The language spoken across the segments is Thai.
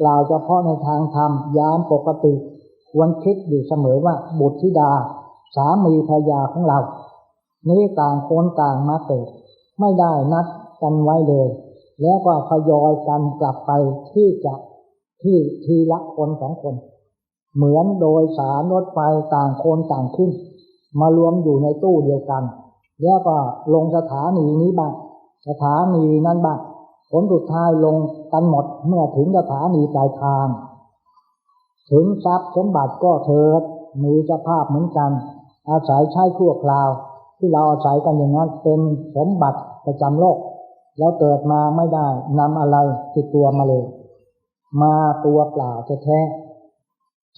กล่าวเฉพาะในทางธรรมยามปกติควรคิดอยู่เสมอว่าบุตรธิดา สามีภรรยาของเรา นี้ต่างคนต่างมาเกิดไม่ได้นัดกันไว้เลย แล้วก็ทยอยกันกลับไปที่จะที่ทีละคนสองคน เหมือนโดยสารรถไฟต่างคนต่างขึ้น มารวมอยู่ในตู้เดียวกัน แล้วก็ลงสถานีนี้บ้างสถานีนั้นบ้าง ผลสุดท้ายลงกันหมดเมื่อถึงสถานีปลายทาง ถึงทรัพย์สมบัติก็เถิดมีสภาพเหมือนกัน อาศัยใช้ชั่วคราว ที่เราอาศัยกันอย่างนั้นเป็นสมบัติประจำโลก แล้วเกิดมาไม่ได้นำอะไรติดตัวมาเลย มาตัวเปล่าจะแท้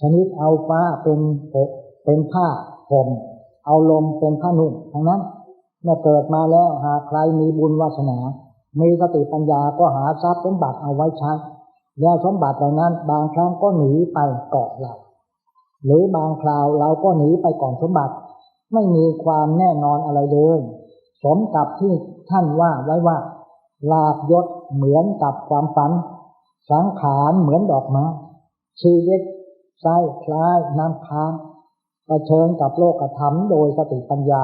ชนิดเอาฟ้าเป็นเป็นผ้าผมเอาลมเป็นผ้านุ่งทั้งนั้นเมื่อเกิดมาแล้วหากใครมีบุญวาสนา มีสติปัญญาก็หาทรัพย์สมบัติเอาไว้ใช้แล้วสมบัติเหล่านั้น บางครั้งก็หนีไปเกาะเราหรือบางคราวเราก็หนีไปก่อนสมบัติ ไม่มีความแน่นอนอะไรเลยสมกับที่ท่านว่าไว้ว่า ลาบยศเหมือนกับความฝัน สังขารเหมือนดอกไม้ชีวิตไส้คล้ายน้ำค้างเผชิญกับโลกธรรมโดยสติปัญญา